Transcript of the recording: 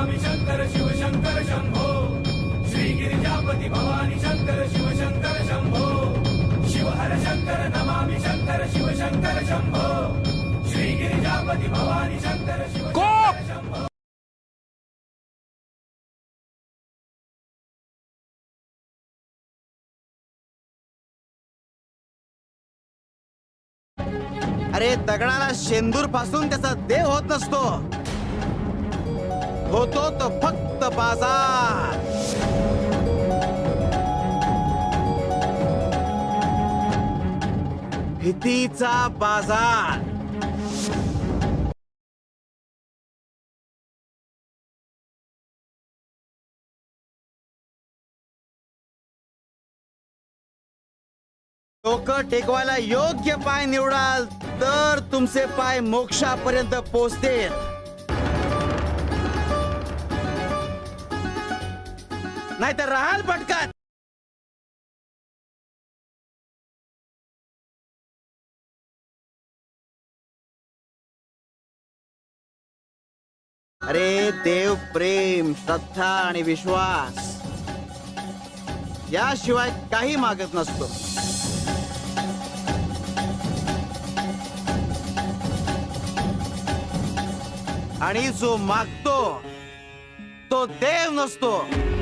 शंकर शिवशंकर शंभो. श्री गिरिजापती भवानी शंकर शिवशंकर शंभो. शिव हर शंकर नमामि शंकर शिवशंकर शंभो. श्री गिरिजापती भवानी शंकर शिव शंभो. अरे दगडाला शेंदूरपासून त्याचा देह होत नसतो. होतो तो फक्त बाजार. भीतीचा बाजार. लोक टेकवायला योग्य पाय निवडाल तर तुमचे पाय मोक्षापर्यंत पोचतील नाहीतर राहाल पटकन. अरे देव प्रेम श्रद्धा आणि विश्वास. याशिवाय काही मागत नसतो. आणि जो मागतो तो देव नसतो.